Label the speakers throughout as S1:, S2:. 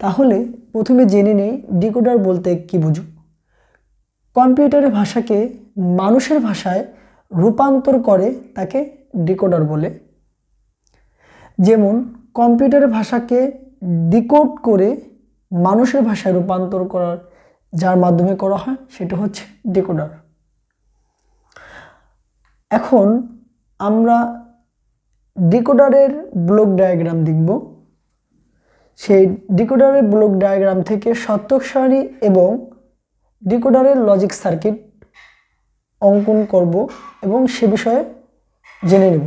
S1: তাহলে প্রথমে জেনে নেই ডিকোডার বলতে কি বুঝো। কম্পিউটারের ভাষাকে মানুষের ভাষায় রূপান্তর করে তাকে ডিকোডার বলে। যেমন কম্পিউটারের ভাষাকে ডিকোড করে মানুষের ভাষায় রূপান্তর করার যার মাধ্যমে করা হয় সেটা হচ্ছে ডিকোডার। এখন আমরা ডিকোডারের ব্লক ডায়াগ্রাম দেখব। সেই ডিকোডারের ব্লক ডায়াগ্রাম থেকে সত্যক সারি এবং ডিকোডারের লজিক সার্কিট অঙ্কন করব এবং সে বিষয়ে জেনে নেব।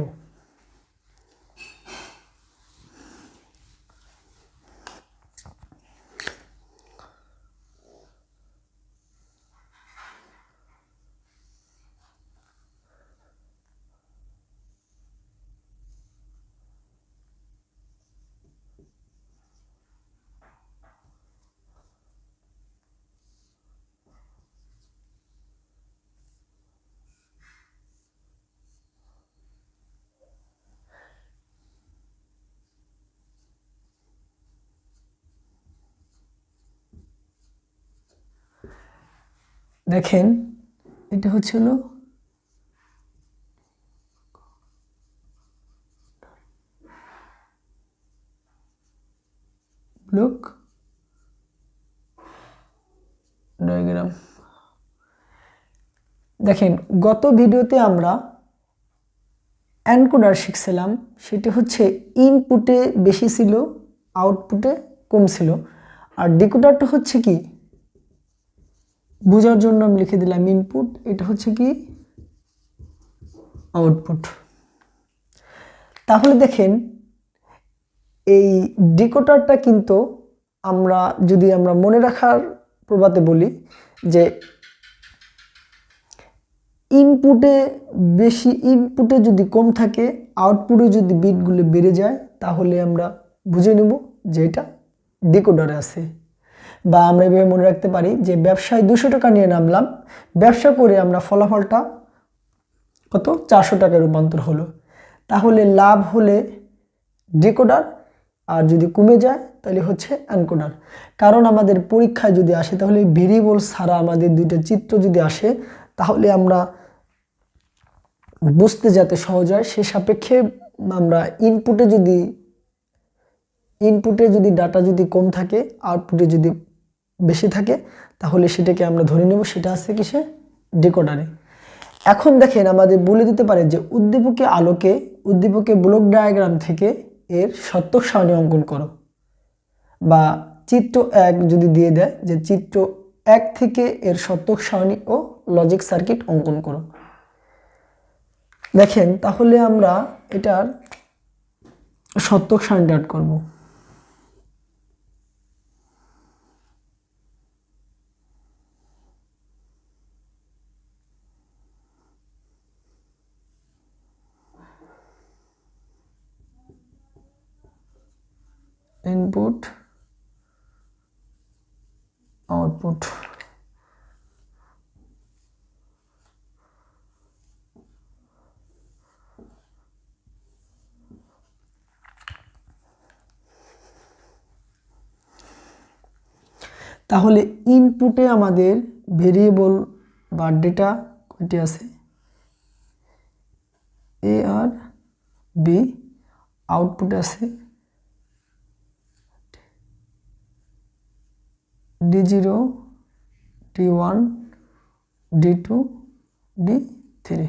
S1: দেখেন, এটা হচ্ছিল ব্লক ডায়াগ্রাম দেখেন, গত ভিডিওতে আমরা অ্যানকোডার শিখছিলাম, সেটি হচ্ছে ইনপুটে বেশি ছিল আউটপুটে কম ছিল। আর ডিকোডারটা হচ্ছে কি? বোঝার জন্য আমি লিখে দিলাম ইনপুট এটা হচ্ছে কি? আউটপুট তাহলে দেখেন, এই ডিকোডারটা কিন্তু আমরা, যদি আমরা মনে রাখার প্রবাদে বলি যে ইনপুটে বেশি ইনপুটে যদি কম থাকে আউটপুটে যদি বিটগুলো বেড়ে যায়, তাহলে আমরা বুঝে নেব যে এটা ডিকোডারে আছে। বা আমরা এভাবে মনে রাখতে পারি যে ব্যবসায় দুশো টাকা নিয়ে নামলাম, ব্যবসা করে আমরা ফলাফলটা কত? চারশো টাকায় রূপান্তর হলো। তাহলে লাভ হলে ডিকোডার, আর যদি কমে যায় তাহলে হচ্ছে অ্যানকোডার। কারণ আমাদের পরীক্ষায় যদি আসে, তাহলে ভেরিয়েবল ছাড়া আমাদের দুইটা চিত্র যদি আসে, তাহলে আমরা বুঝতে যাতে সহজ হয়, সে সাপেক্ষে আমরা ইনপুটে যদি ইনপুটে যদি ডাটা যদি কম থাকে আউটপুটে যদি বেশি থাকে, তাহলে সেটাকে আমরা ধরে নেব, সেটা আছে কিসে? ডিকোডারে। এখন দেখেন আমাদের বলে দিতে পারে যে উদ্দীপকে আলোকে, উদ্দীপকে ব্লক ডায়াগ্রাম থেকে এর সত্যক সারণী অঙ্কন করো। বা চিত্র এক যদি দিয়ে দেয়, যে চিত্র এক থেকে এর সত্যক সারণী ও লজিক সার্কিট অঙ্কন করো। দেখেন, তাহলে আমরা এটার সত্যক সারণীটা অ্যাড করব। Input, output. তাহলে ইনপুটে আমাদের ভেরিয়েবল বা ডেটা কয়টি আছে? এ আর বি আউটপুট আছে। D zero D one D two D three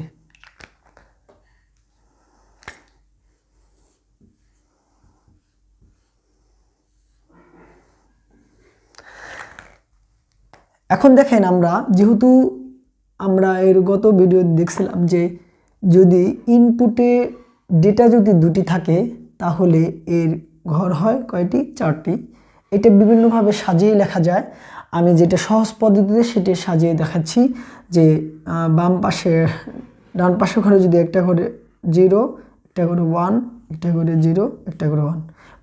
S1: এখন দেখেন আমরা, যেহেতু আমরা এর গত ভিডিও দেখছিলাম যে যদি ইনপুটে ডেটা যদি দুটি থাকে, তাহলে এর ঘর হয় কয়টি? চারটি। এটা বিভিন্নভাবে সাজিয়ে লেখা যায়। আমি যেটা সহজ পদ্ধতিতে সেটা সাজিয়ে দেখাচ্ছি যে বাম পাশে ডান পাশে ঘরে যদি একটা করে জিরো, একটা করে ওয়ান, একটা করে জিরো, একটা করে ওয়ান।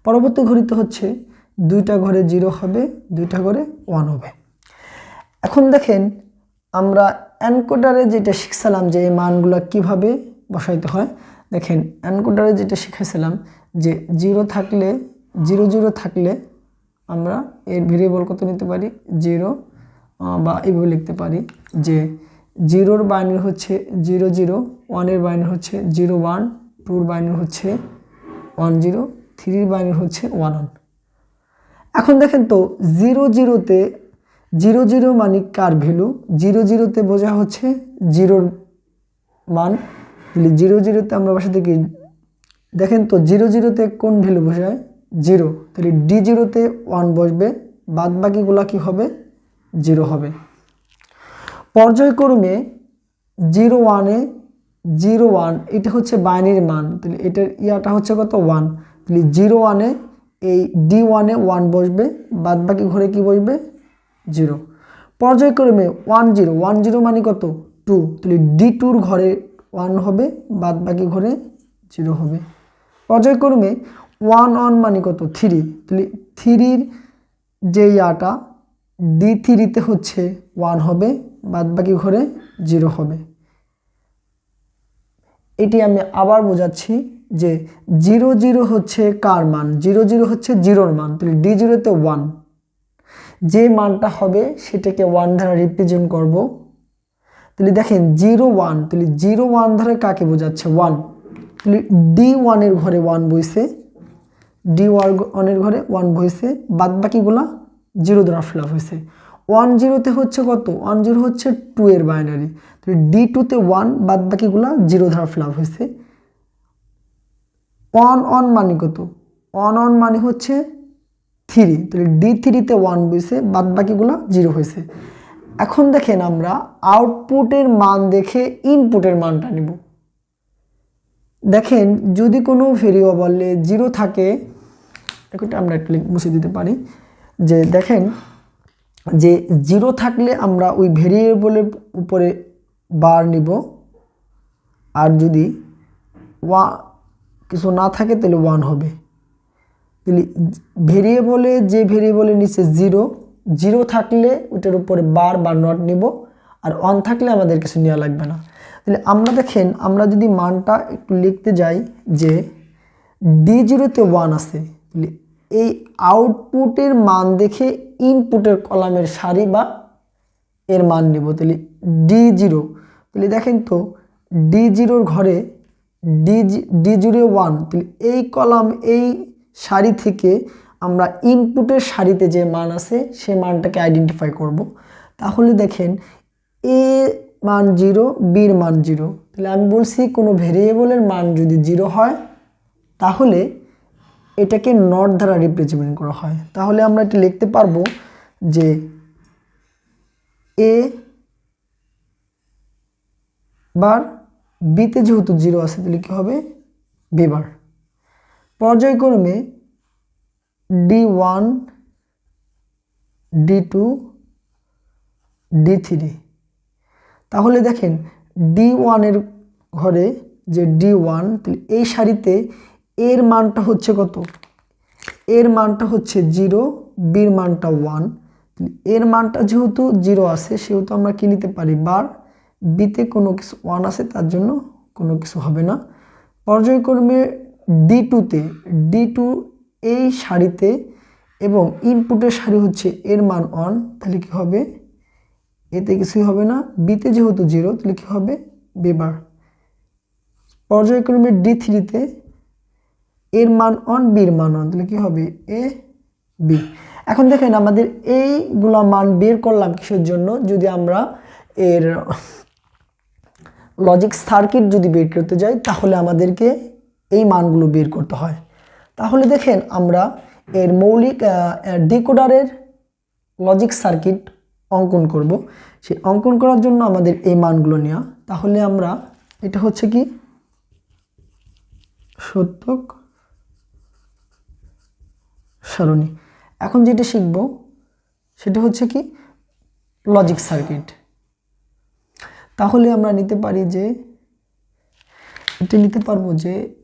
S1: পরবর্তী ঘড়িতে হচ্ছে দুইটা ঘরে জিরো হবে, দুইটা ঘরে ওয়ান হবে। এখন দেখেন আমরা অ্যানকোডারে যেটা শিখছিলাম যে এই মানগুলো কীভাবে বসাইতে হয়, দেখেন অ্যানকোডারে যেটা শিখেছিলাম যে জিরো থাকলে, জিরো জিরো থাকলে আমরা এর ভেরিয়েবল কত নিতে পারি? জিরো বা এইভাবে লিখতে পারি যে জিরোর বাইনের হচ্ছে জিরো জিরো ওয়ানের বাইনের হচ্ছে জিরো ওয়ান টুর বাইনের হচ্ছে ওয়ান জিরো থ্রির বাইনের হচ্ছে ওয়ান ওয়ান এখন দেখেন তো জিরো জিরোতে জিরো জিরো মানে কার ভ্যালু জিরো জিরোতে বোঝা হচ্ছে জিরোর মান। জিরো জিরোতে আমরা বসাতে কি দেখেন তো জিরো জিরোতে কোন ভ্যালু বোঝায়? জিরো। তাহলে ডি জিরোতে ওয়ান বসবে বাদ বাকিগুলা কি হবে? জিরো হবে। পর্যায়ক্রমে জিরো ওয়ানে জিরো ওয়ান এটা হচ্ছে বাইনারি মান। তাহলে এটার ইয়াটা হচ্ছে কত? ওয়ান তাহলে জিরো ওয়ানে এই ডি ওয়ানে ওয়ান বসবে বাদ বাকি ঘরে কি বসবে? জিরো। পর্যায়ক্রমে ওয়ান জিরো ওয়ান জিরো মানে কত? টু তাহলে ডি টুর ঘরে ওয়ান হবে বাদ বাকি ঘরে জিরো হবে। পর্যায়ক্রমে ওয়ান ওয়ান মানে কত? থ্রি। তাহলে থ্রির যে ইয়াটা ডি থ্রিতে হচ্ছে ওয়ান হবে বাদ বাকি ঘরে জিরো হবে। এটি আমি আবার বোঝাচ্ছি যে জিরো জিরো হচ্ছে কার মান? জিরো জিরো হচ্ছে জিরোর মান, তাহলে ডি জিরোতে ওয়ান। যে মানটা হবে সেটাকে ওয়ান দ্বারা রিপ্রেজেন্ট করব। তাহলে দেখেন জিরো ওয়ান, তাহলে জিরো ওয়ান দ্বারা কাকে বোঝাচ্ছে? ওয়ান। তাহলে ডি ওয়ানের ঘরে ওয়ান বইছে ডি ওয়ানের ঘরে ওয়ান বইছে বাদ বাকিগুলা জিরো দ্বারা ফিল আপ হয়েছে ওয়ান জিরোতে হচ্ছে কত? ওয়ান জিরো হচ্ছে টু এর বাইনারি তাহলে ডি টুতে ওয়ান বাদ বাকিগুলা জিরো দ্বারা ফিল আপ হয়েছে ওয়ান অন মানে কত? ওয়ান অন মানে হচ্ছে থ্রি তাহলে ডি থ্রিতে ওয়ান বইছে বাদ বাকিগুলো জিরো হয়েছে এখন দেখেন আমরা আউটপুটের মান দেখে ইনপুটের মানটা নিব। দেখেন, যদি কোনো ভেরিয়েবলে জিরো থাকে, একটা আমরা একটু মুছে দিতে পারি, যে দেখেন, যে জিরো থাকলে আমরা ওই ভেরিয়েবলের উপরে বার নিব। আর যদি ওয়া কিছু না থাকে, তাহলে ওয়ান হবে। তাহলে ভেরিয়েবলে যে ভেরিয়েবলের নিচে জিরো জিরো থাকলে ওটার উপরে বার বা নট নিব। আর অন থাকলে আমাদের কিছু নেওয়া লাগবে না। আমরা দেখেন, আমরা যদি মানটা একটু লিখতে যাই যে ডি জিরোতে ওয়ান আছে এই আউটপুটের মান দেখে ইনপুটের কলামের সারি বা এর মান নেব, তাহলে ডি জিরো তাহলে দেখেন তো ডি জিরোর ঘরে ডি ডি জিরো ওয়ান তাহলে এই কলাম, এই সারি থেকে আমরা ইনপুটের সারিতে যে মান আছে, সে মানটাকে আইডেন্টিফাই করব। তাহলে দেখেন, এ মান জিরো, বির মান জিরো। তাহলে আমি বলছি কোনো ভেরিয়েবলের মান যদি জিরো হয়, তাহলে এটাকে নট দ্বারা রিপ্রেজেন্ট করা হয়। তাহলে আমরা এটা লিখতে পারব যে এ বার বিতে যেহেতু জিরো আছে, তাহলে কী হবে? B bar. পর্যায়ক্রমে D one D two D three তাহলে দেখেন ডি ওয়ানের ঘরে যে ডি ওয়ান তাহলে এই সারিতে এর মানটা হচ্ছে কত? এর মানটা হচ্ছে জিরো, বির মানটা ওয়ানের মানটা যেহেতু জিরো আছে, সেহেতু আমরা কি নিতে পারি? বার। বিতে কোনো কিছু ওয়ান আছে, তার জন্য কোনো কিছু হবে না। পর্যায়ক্রমে ডি টুতে ডি টু এই সারিতে এবং ইনপুটের সারি হচ্ছে এর মান ওয়ান তাহলে কি হবে? এতে কিছুই হবে না। বিতে যেহেতু জিরো তাহলে কী হবে? বেবার পর্যায়ক্রমে ডি থ্রিতে এর মান অন বির মান অন তাহলে কী হবে? এ বি এখন দেখেন আমাদের এইগুলো মান বের করলাম কিসের জন্য? যদি আমরা এর লজিক সার্কিট যদি বের করতে যাই, তাহলে আমাদেরকে এই মানগুলো বের করতে হয়। তাহলে দেখেন আমরা এর মৌলিক ডিকোডারের লজিক সার্কিট অঙ্কন করব। সেই অঙ্কন করার জন্য আমাদের এই মানগুলো নেওয়া। তাহলে আমরা, এটা হচ্ছে কি? সত্যক সারণী। এখন যেটা শিখব, সেটা হচ্ছে কি? লজিক সার্কিট তাহলে আমরা নিতে পারি যে, এটা নিতে পারব যে,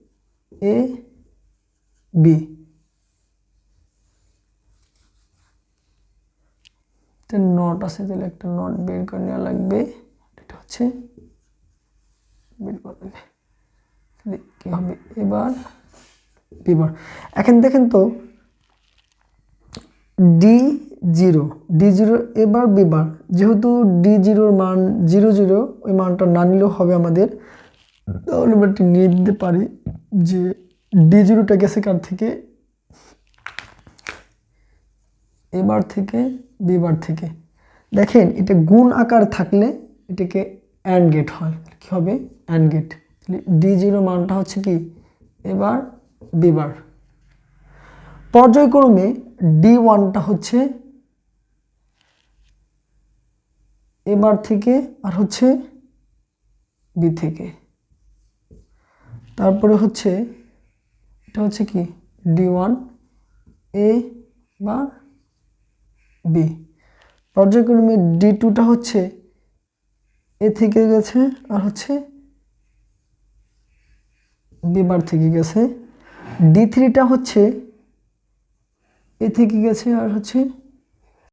S1: এ, বি। একটা নট আছে, তাহলে একটা নট বের করে নেওয়া লাগবে। এটা হচ্ছে বের করে কী হবে? এবার বিবার এখন দেখেন তো ডি জিরো ডি জিরো এবার বিবার যেহেতু ডি জিরোর মান জিরো জিরো ওই মানটা না নিলেও হবে আমাদের। তাহলে আমরা একটি নিয়ে দিতে পারি যে ডি জিরোটা গেছে কার থেকে? এবার থেকে বিবার থেকে। দেখেন, এটা গুণ আকার থাকলে এটাকে অ্যান্ড গেট হয়। কী হবে? অ্যান্ড গেট ডি জিরো মানটা হচ্ছে কি? এবার বিবার। পর্যায়ক্রমে ডি ওয়ানটা হচ্ছে এবার থেকে আর হচ্ছে বি থেকে। তারপরে হচ্ছে, এটা হচ্ছে কি? ডি ওয়ান এ বা বি। পর্যায়ক্রমে ডি টুটা হচ্ছে এ থেকে গেছে আর হচ্ছে বিবার থেকে গেছে। ডি থ্রিটা হচ্ছে এ থেকে গেছে আর হচ্ছে